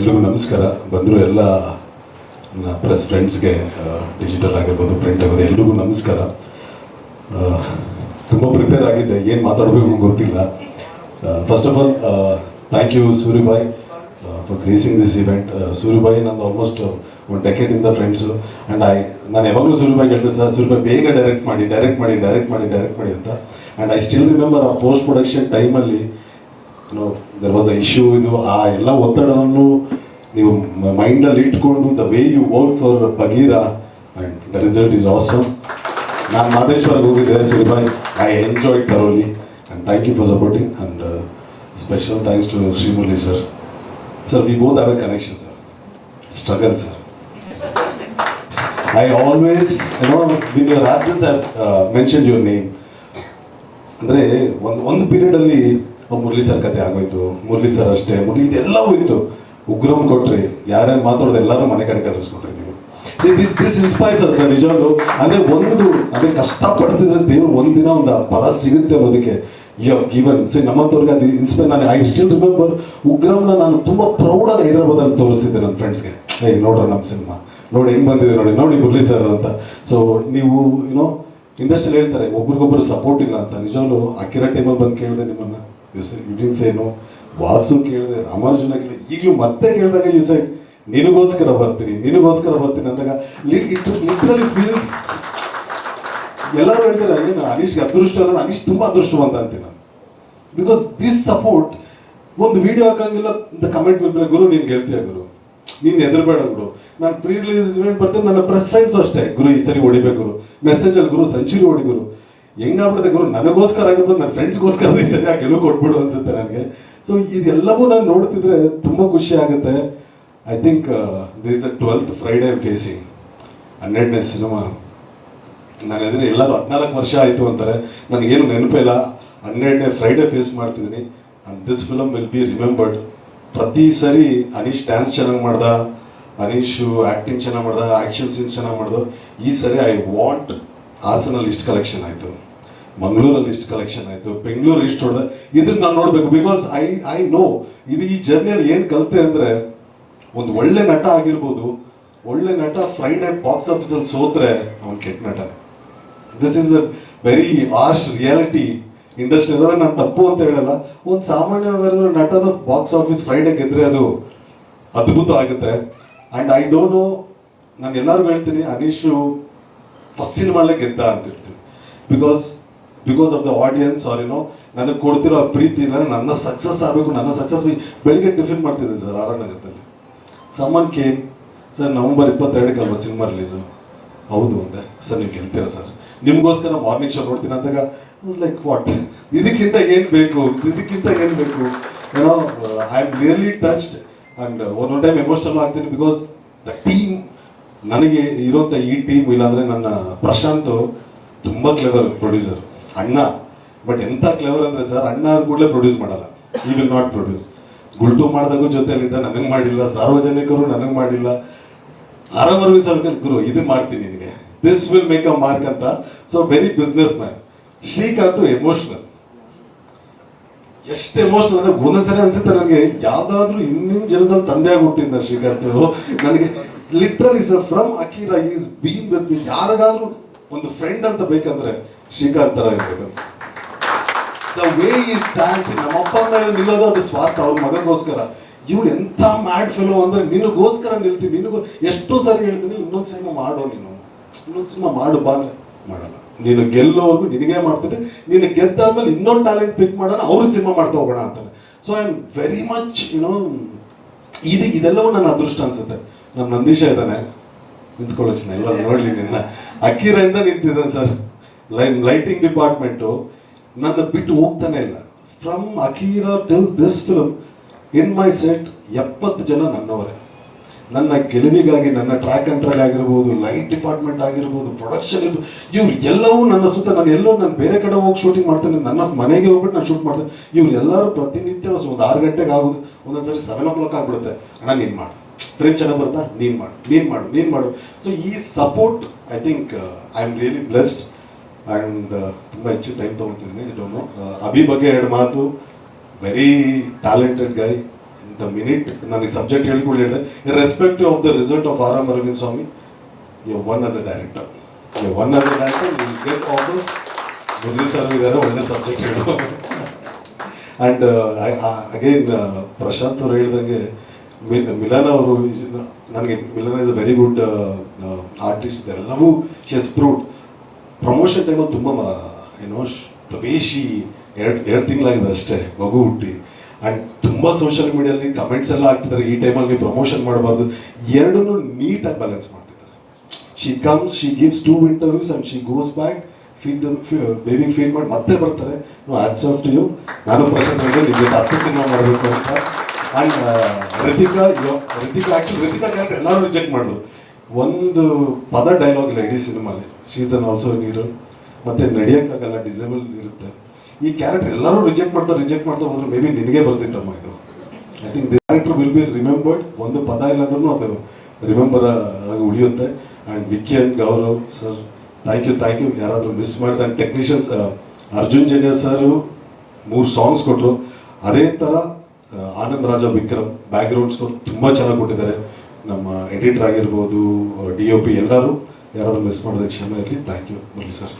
ಎಲ್ರಿಗೂ ನಮಸ್ಕಾರ. ಬಂದರು ಎಲ್ಲ ಪ್ರೆಸ್ ಫ್ರೆಂಡ್ಸ್ಗೆ ಡಿಜಿಟಲ್ ಆಗಿರ್ಬೋದು ಪ್ರಿಂಟ್ ಆಗಿರ್ಬೋದು ಎಲ್ಲರಿಗೂ ನಮಸ್ಕಾರ. ತುಂಬ ಪ್ರಿಪೇರ್ ಆಗಿದ್ದೆ. ಏನು ಮಾತಾಡಬೇಕು ಗೊತ್ತಿಲ್ಲ. First of all thank you Suryabai for gracing this event Suryabai ನಂದು ಆಲ್ಮೋಸ್ಟ್ ಒಂದು ಇಂದ ಫ್ರೆಂಡ್ಸು ಆ್ಯಂಡ್ ಐ ನಾನು ಯಾವಾಗಲೂ ಸೂರ್ಯಬಾಯಿ ಹೇಳ್ದೆ ಸರ್ ಸೂರ್ಯಬಾಯಿ ಬೇಗ ಡೈರೆಕ್ಟ್ ಮಾಡಿ ಡೈರೆಕ್ಟ್ ಮಾಡಿ ಡೈರೆಕ್ಟ್ ಮಾಡಿ ಡೈರೆಕ್ಟ್ ಮಾಡಿ, ಅಂತ. ಆ್ಯಂಡ್ ಐ ಸ್ಟಿಲ್ ರಿಮೆಂಬರ್ ಆ ಪೋಸ್ಟ್ ಪ್ರೊಡಕ್ಷನ್ ಟೈಮಲ್ಲಿ no there was a issue ಇದು ಆ ಎಲ್ಲ ಒತ್ತಡವನ್ನು ನೀವು ಮೈಂಡಲ್ಲಿ ಇಟ್ಕೊಂಡು the way you work for Bagheera and the result is awesome ನಾನು ಮಾದೇಶ್ವರಕ್ಕೆ ಹೋಗಿದ್ದೆ Suryabai I enjoy thoroughly and thank you for supporting and special thanks to Srimurali sir sir we both have a connection sir struggle sir I always you know win your absence I mention your name ಅಂದರೆ ಒಂದು ಒಂದು ಪೀರಿಯಡಲ್ಲಿ Murali sir ಕತೆ ಆಗೋಯ್ತು, Murali sir ಅಷ್ಟೇ, ಮುರಳಿ ಇದೆಲ್ಲವೂ ಇತ್ತು. ಉಗ್ರಂ ಕೊಟ್ರಿ, ಯಾರ್ಯಾರು ಮಾತಾಡೋದು ಎಲ್ಲರೂ ಮನೆ ಕಡೆ ಕರೆಸ್ಕೊಟ್ರಿ ನೀವು. See this this inspires us sir, ನಿಜವಾಗ್ಲು. ಅಂದರೆ ಒಂದು, ಅಂದರೆ ಕಷ್ಟಪಡ್ತಿದ್ರೆ ದೇವ್ರು ಒಂದಿನ ಒಂದು ಫಲ ಸಿಗುತ್ತೆ ಅನ್ನೋದಕ್ಕೆ ಯು ಹ್ಯಾವ್ ಗಿವನ್ ಸಿ ನಮ್ಮಂತವ್ರಿಗೆ ಅದು ಇನ್ಸ್ಪೈರ್ ನಾನು ಐ ಸ್ಟಿಲ್ ರಿಮೆಂಬರ್ ಉಗ್ರಂನ ನಾನು ತುಂಬ ಪ್ರೌಡಾಗಿ ಹೈದರಾಬಾದಲ್ಲಿ ತೋರಿಸ್ತಿದ್ದೆ ನನ್ನ ಫ್ರೆಂಡ್ಸ್ಗೆ ಏಯ್, ನೋಡ್ರಿ ನಮ್ಮ ಸಿನಿಮಾ ನೋಡಿ ಹೆಂಗೆ ಬಂದಿದೆ ನೋಡಿ ನೋಡಿ ಮುರಳಿ ಸರ್ ಅಂತ. ಸೊ ನೀವು ಏನೋ ಇಂಡಸ್ಟ್ರಿಯಲ್ಲಿ ಹೇಳ್ತಾರೆ, ಒಬ್ರಿಗೊಬ್ರು ಸಪೋರ್ಟ್ ಇಲ್ಲ ಅಂತ. ನಿಜವಾಗ್ಲೂ ಅಕ್ಕಿರ ಟೈಮಲ್ಲಿ ಬಂದು ಕೇಳಿದೆ ನಿಮ್ಮನ್ನ. ಯುಡಿನ್ಸ್ ನೋ ವಾಸು ಕೇಳಿದೆ ರಾಮಾರ್ಜುನ ಕೇಳಿದೆ, ಈಗಲೂ ಮತ್ತೆ ಕೇಳಿದಾಗ ಯು ಸೈಡ್ ನಿನಗೋಸ್ಕರ ಬರ್ತೀನಿ ನಿನಗೋಸ್ಕರ ಬರ್ತೀನಿ ಅಂದಾಗ ಲಿಟ್ರಲಿ ಫೀಲ್ಸ್ ಎಲ್ಲರೂ ಹೇಳ್ತಾರೆ ಏನು ಅನೀಶ್ಗೆ ಅದೃಷ್ಟ ಅನ್ನೋದು, ಅನೀಶ್ ತುಂಬ ಅದೃಷ್ಟವಂತ ಅಂತೀನಿ ನಾನು. ಬಿಕಾಸ್ ದಿಸ್ ಸಪೋರ್ಟ್ ಒಂದು ವಿಡಿಯೋ ಹಾಕಂಗಿಲ್ಲ ದ ಕಮೆಂಟ್ ಮೇಲೆ ಗುರು, ನೀನು ಗೆಲ್ತೀಯ ಗುರು. ನೀನು ಎದುರುಬೇಡ ಗುರು. ನಾನು ಪ್ರೀ ರಿಲೀಸ್ ಇವೆಂಟ್ ಬರ್ತೀನಿ, ನನ್ನ ಪ್ರೆಸ್ ಫ್ರೆಂಡ್ಸು ಅಷ್ಟೇ. ಗುರು, ಈ ಸರಿ ಹೊಡಿಬೇಕು ಗುರು. ಮೆಸೇಜಲ್ಲಿ ಗುರು ಸೆಂಚುರಿ ಹೊಡಿ ಗುರು. ಹೆಂಗಾಗ್ಬಿಡುತ್ತೆ ಗುರು? ನನಗೋಸ್ಕರ ಆಗಿರ್ಬೋದು, ನನ್ನ ಫ್ರೆಂಡ್ಸ್ಗೋಸ್ಕರ ಈ ಸರಿ ಆ ಗೆಲುವು ಕೊಟ್ಬಿಡು ಅನ್ಸುತ್ತೆ ನನಗೆ. ಸೊ ಇದೆಲ್ಲವೂ ನಾನು ನೋಡ್ತಿದ್ರೆ ತುಂಬ ಖುಷಿ ಆಗುತ್ತೆ. I think this a twelfth Friday facing ಹನ್ನೆರಡನೇ ಸಿನಿಮಾ ನಾನು ಎದುರು ಎಲ್ಲರೂ ಹದಿನಾಲ್ಕು ವರ್ಷ ಆಯಿತು ಅಂತಾರೆ. ನನಗೇನು ನೆನಪಿಲ್ಲ ಹನ್ನೆರಡನೇ ಫ್ರೈಡೇ ಫೇಸ್ ಮಾಡ್ತಿದ್ದೀನಿ. And this film will be remembered ಪ್ರತಿ ಸರಿ ಅನೀಶ್ ಡ್ಯಾನ್ಸ್ ಚೆನ್ನಾಗಿ ಮಾಡ್ದ. ಅನೀಶು ಆ್ಯಕ್ಟಿಂಗ್ ಚೆನ್ನಾಗಿ ಮಾಡ್ದ. ಆ್ಯಕ್ಷನ್ ಸೀನ್ಸ್ ಚೆನ್ನಾಗಿ ಮಾಡ್ದು. ಈ ಸರಿ ಐ ವಾಂಟ್ ಹಾಸನಲ್ಲಿ ಇಷ್ಟು ಕಲೆಕ್ಷನ್ ಆಯಿತು. ಮಂಗಳೂರಲ್ಲಿ ಇಷ್ಟು ಕಲೆಕ್ಷನ್ ಆಯಿತು, ಬೆಂಗಳೂರು ಇಷ್ಟು ಹೊಡೆದ, ಇದನ್ನ ನಾನು ನೋಡಬೇಕು. ಬಿಕಾಸ್ ಐ ಐ ನೋ ಇದು ಈ ಜರ್ನಿಯಲ್ಲಿ ಏನು ಕಲಿತೆ ಅಂದರೆ ಒಂದು ಒಳ್ಳೆ ನಟ ಆಗಿರ್ಬೋದು, ಒಳ್ಳೆ ನಟ ಫ್ರೈಡೇ ಬಾಕ್ಸ್ ಆಫೀಸಲ್ಲಿ ಸೋತ್ರೆ ಅವನು ಕೆಟ್ಟ ನಟ this is a very harsh reality industry ಎಲ್ಲ ನಾನು ತಪ್ಪು ಅಂತ ಹೇಳಲ್ಲ. ಒಂದು ಸಾಮಾನ್ಯವಾಗಿರೋ ನಟನ ಬಾಕ್ಸ್ ಆಫೀಸ್ ಫ್ರೈಡೇ ಗೆದ್ರೆ ಅದು ಅದ್ಭುತ ಆಗುತ್ತೆ. ಆ್ಯಂಡ್ ಐ ಡೋಂಟ್ ನೋ ನಾನು ಎಲ್ಲರಿಗೂ ಹೇಳ್ತೀನಿ, ಅನೀಶು ಫಸ್ಟ್ ಸಿನಿಮಾಲೇ ಗೆದ್ದ ಅಂತ ಹೇಳ್ತೀನಿ. Because because of the audience are ಏನೋ ನನಗೆ ಕೊಡ್ತಿರೋ ಪ್ರೀತಿನ ನನ್ನ ಸಕ್ಸಸ್ ಆಗಬೇಕು, ನನ್ನ ಸಕ್ಸಸ್ ಬೆಳಿಗ್ಗೆ ಟಿಫಿನ್ ಮಾಡ್ತಿದ್ದೆ ಸರ್ ಆರ್ ನಗರದಲ್ಲಿ ಸಮ್ಮನ್ ಕೇಮ್ ಸರ್, ನವಂಬರ್ ಇಪ್ಪತ್ತೆರಡಕ್ಕೆ ಅಲ್ವಾ ಸಿನಿಮಾ ರಿಲೀಸು ಹೌದು, ಅಂದೆ. ಸರ್, ನೀವು ಗೆಲ್ತೀರಾ ಸರ್? ನಿಮಗೋಸ್ಕರ ಮಾರ್ನಿಂಗ್ ಶೋ ನೋಡ್ತೀನಿ, ಅಂದಾಗ ಲೈಕ್ ವಾಟ್ ಇದಕ್ಕಿಂತ ಏನು ಬೇಕು? ಇದಕ್ಕಿಂತ ಏನು ಬೇಕು? ಏನೋ I am really touched and ಒಂದೊಂದು ಟೈಮ್ ಎಮೋಷನಲ್ ಆಗ್ತೀನಿ ಬಿಕಾಸ್ ದ ಟೀಮ್ ನನಗೆ ಇರೋಂಥ ಈ ಟೀಮ್ ಇಲ್ಲಾಂದರೆ ನನ್ನ ಪ್ರಶಾಂತ್ ತುಂಬ ಕ್ಲೆವರ್ ಪ್ರೊಡ್ಯೂಸರ್ ಅಣ್ಣ. ಬಟ್ ಎಂಥ ಕ್ಲೇವರ್ ಅಂದರೆ ಸರ್ ಅಣ್ಣ ಆದ ಕೂಡಲೇ ಪ್ರೊಡ್ಯೂಸ್ ಮಾಡಲ್ಲ. ಈ ವಿಲ್ ನಾಟ್ ಪ್ರೊಡ್ಯೂಸ್ ಗುಲ್ಟು ಮಾಡಿದಾಗೂ ಜೊತೆಯಲ್ಲಿದ್ದ, ನನಗೆ ಮಾಡಿಲ್ಲ. ಸಾರ್ವಜನಿಕರು ನನಗೆ ಮಾಡಿಲ್ಲ. ಆರಾಮರ್ವಿ ಸರ್ಕಲ್ ಗುರು, ಇದು ಮಾಡ್ತೀನಿ ನಿನಗೆ. This will make a mark ಅಂತ. So very businessman Srikanth emotional ಎಷ್ಟು ಎಮೋಷನಲ್ ಅಂದ್ರೆ ಒಂದೊಂದ್ಸರಿ ಅನ್ಸುತ್ತೆ ನನಗೆ. ಯಾವ್ದಾದ್ರು ಇನ್ನಿನ ಜನದಲ್ಲಿ ತಂದೆಯಾಗಿ ಹುಟ್ಟಿದ್ದ ಶ್ರೀಕಾಂತ್. ನನಗೆ literally sir from Akira is been with me ಯಾರಿಗಾದ್ರೂ ಒಂದು ಫ್ರೆಂಡ್ ಅಂತ ಬೇಕಂದ್ರೆ ಶ್ರೀಕಾಂತ್ ತರ ಇರ್ಬೇಕಂತ ದ ವೇ ಈ ಸ್ಟ್ಯಾಂಡ್ಸ್ ನಮ್ಮ ಅಪ್ಪ ಮೇಲೆ ನಿಲ್ಲೋದು ಅದು ಸ್ವಾರ್ಥ, ಅವ್ರ ಮಗನಗೋಸ್ಕರ ಇವಳು ಎಂಥ ಮ್ಯಾಡ್ ಫೆಲೋ ಅಂದ್ರೆ ನಿನಗೋಸ್ಕರ ನಿಲ್ತೀನಿ, ನಿನಗೂ ಎಷ್ಟೋ ಸರಿ ಹೇಳ್ತೀನಿ, ಇನ್ನೊಂದು ಸಿನಿಮಾ ಮಾಡೋ ನೀನು. ಇನ್ನೊಂದು ಸಿನಿಮಾ ಮಾಡು, ಬಾ ಅಂದ್ರೆ ಮಾಡಲ್ಲ. ನೀನು ಗೆಲ್ಲೋವರೆಗೂ ನಿನಗೆ ಮಾಡ್ತಿದ್ದೆ. ನೀನು ಗೆದ್ದಾದ್ಮೇಲೆ ಇನ್ನೊಂದು ಟ್ಯಾಲೆಂಟ್ ಪಿಕ್ ಮಾಡೋಣ, ಅವ್ರಿಗೆ ಸಿನಿಮಾ ಮಾಡ್ತಾ ಹೋಗೋಣ ಅಂತಾನೆ. So I am very much you know ಇದು ಇದೆಲ್ಲವೂ ನನ್ನ ಅದೃಷ್ಟ ಅನ್ಸುತ್ತೆ. ನಮ್ಮ ನಂದೀಶ ಇದ್ದಾನೆ. ನಿಂತ್ಕೊಳ್ಳೋ ಚಿನ್ನ ಎಲ್ಲರೂ ನೋಡಲಿ ನಿನ್ನ. ಅಕ್ಕೀರಿಂದ ನಿಂತಿದ್ದಾನೆ ಸರ್. ಲೈನ್ ಲೈಟಿಂಗ್ ಡಿಪಾರ್ಟ್ಮೆಂಟು ನನ್ನ ಬಿಟ್ಟು ಹೋಗ್ತಾನೆ ಇಲ್ಲ. From Akira till this film in my set ಎಪ್ಪತ್ತು ಜನ ನನ್ನವರೇ. ನನ್ನ ಗೆಲುವಿಗಾಗಿ, ನನ್ನ ಟ್ರ್ಯಾಕ್ ಟ್ರ್ಯಾಕ್ ಆಗಿರ್ಬೋದು ಲೈಟ್ ಡಿಪಾರ್ಟ್ಮೆಂಟ್ ಆಗಿರ್ಬೋದು ಪ್ರೊಡಕ್ಷನ್ ಇರ್ಬೋದು ಇವ್ರು ಎಲ್ಲವೂ ನನ್ನ ಸುತ್ತ, ನಾನು ಎಲ್ಲೋ ನಾನು ಬೇರೆ ಕಡೆ ಹೋಗಿ ಶೂಟಿಂಗ್ ಮಾಡ್ತೇನೆ, ನನ್ನ ಮನೆಗೆ ಹೋಗ್ಬಿಟ್ಟು ನಾನು ಶೂಟ್ ಮಾಡ್ತೇನೆ. ಇವ್ರು ಎಲ್ಲರೂ ಪ್ರತಿನಿತ್ಯ ಒಂದು ಆರು ಗಂಟೆಗೆ ಆಗೋದು, ಒಂದೊಂದ್ಸರಿ ಸೆವೆನ್ ಓ ಕ್ಲಾಕ್ ಆಗ್ಬಿಡುತ್ತೆ. ಅಣ್ಣ, ನೀನು ಮಾಡು. ಫ್ರೆಂಡ್ ಚೆನ್ನಾಗಿ ಬರ್ತಾ ನೀನು ಮಾಡು ನೀನು ಮಾಡು ನೀನು ಮಾಡು. ಸೊ ಈ support I think I am really blessed and ತುಂಬ ಹೆಚ್ಚು ಟೈಮ್ ತೊಗೊತಿದ್ದೀನಿ ನೋ ಅಭಿ ಬಗ್ಗೆ ಎರಡು ಮಾತು. Very talented guy the minute ನನಗೆ ಸಬ್ಜೆಕ್ಟ್ ಹೇಳ್ಕೊಂಡು ಹೇಳಿದೆ. Respective of the result of are am Aravind Swamy you won as a director you won as a director you get office Murali sir ಇದ್ದಾರೆ ಒಳ್ಳೆ subject ಹೇಳು. And again Prashant ಅವ್ರು ಹೇಳ್ದಂಗೆ ಮಿಲನ ಅವರು ನನಗೆ Milana is a very good artist ಎಲ್ಲವೂ she's ಪ್ರೂಟ್ promotion ಟೈಮಲ್ಲಿ ತುಂಬ ಏನೋ ದ ವೇಶಿ ಎರಡು ಎರಡು ತಿಂಗಳಾಗಿದೆ ಅಷ್ಟೇ, ಮಗು ಹುಟ್ಟಿ. ಆ್ಯಂಡ್ ತುಂಬ ಸೋಷಿಯಲ್ ಮೀಡಿಯಲ್ಲಿ ಕಮೆಂಟ್ಸ್ ಎಲ್ಲ ಆಗ್ತಿದ್ದಾರೆ ಈ ಟೈಮಲ್ಲಿ ನೀವು ಪ್ರಮೋಷನ್ ಮಾಡಬಾರ್ದು. ಎರಡನ್ನೂ ನೀಟಾಗಿ ಬ್ಯಾಲೆನ್ಸ್ ಮಾಡ್ತಿದ್ದಾರೆ. She comes she gives two interviews and she goes back feed the ಬೇಬಿಗೆ feed ಮಾಡಿ ಮತ್ತೆ ಬರ್ತಾರೆ. No hats off to you ನಾನು ಹೇಳಿದೆ ನಿಮಗೆ ಹತ್ತು ಸಿನಿಮಾ ಮಾಡಬೇಕು ಅಂತ. And Ritika Ritika actually Ritika character ಎಲ್ಲರೂ ರಿಜೆಕ್ಟ್ ಮಾಡಿದ್ರು ಒಂದು ಪದ ಡೈಲಾಗ್ ಇಲ್ಲ ಇಡೀ ಸಿನಿಮಾಲಿ. ಸೀಸನ್ ಆಲ್ಸೋ ನೀರು ಮತ್ತೆ ನಡೆಯೋಕ್ಕಾಗಲ್ಲ ಡಿಸೇಬಲ್ ಇರುತ್ತೆ. ಈ ಕ್ಯಾರೆಕ್ಟರ್ ಎಲ್ಲರೂ ರಿಜೆಕ್ಟ್ ಮಾಡ್ತಾ ರಿಜೆಕ್ಟ್ ಮಾಡ್ತಾ ಹೋದ್ರೆ ಮೇ ಬಿ ನಿನಗೆ ಬರ್ತಿತ್ತಮ್ಮ ಇದು. I think the character will be remembered ಒಂದು ಪದ ಇಲ್ಲಾಂದ್ರೂ ಅದು ರಿಮೆಂಬರ್ ಆಗಿ ಉಳಿಯುತ್ತೆ. And Vicky and Gaurav sir thank you thank you ಯಾರಾದರೂ ಮಿಸ್ ಮಾಡಿದ and technicians Arjun Janya sir ಮೂರು ಸಾಂಗ್ಸ್ ಕೊಟ್ಟರು ಅದೇ ಥರ ಆನಂದ್ ರಾಜ ವಿಕ್ರಮ್ ಬ್ಯಾಕ್ಗ್ರೌಂಡ್ಸ್ ಸ್ಕೋರ್ ತುಂಬ ಚೆನ್ನಾಗಿ ಕೊಟ್ಟಿದ್ದಾರೆ. ನಮ್ಮ ಎಡಿಟರ್ ಆಗಿರ್ಬೋದು ಡಿ ಒ ಪಿ ಎಲ್ಲರೂ ಯಾರಾದರೂ ಮಿಸ್ ಮಾಡಿದ ಕ್ಷಮೆ ಇರಲಿ. Thank you Murali sir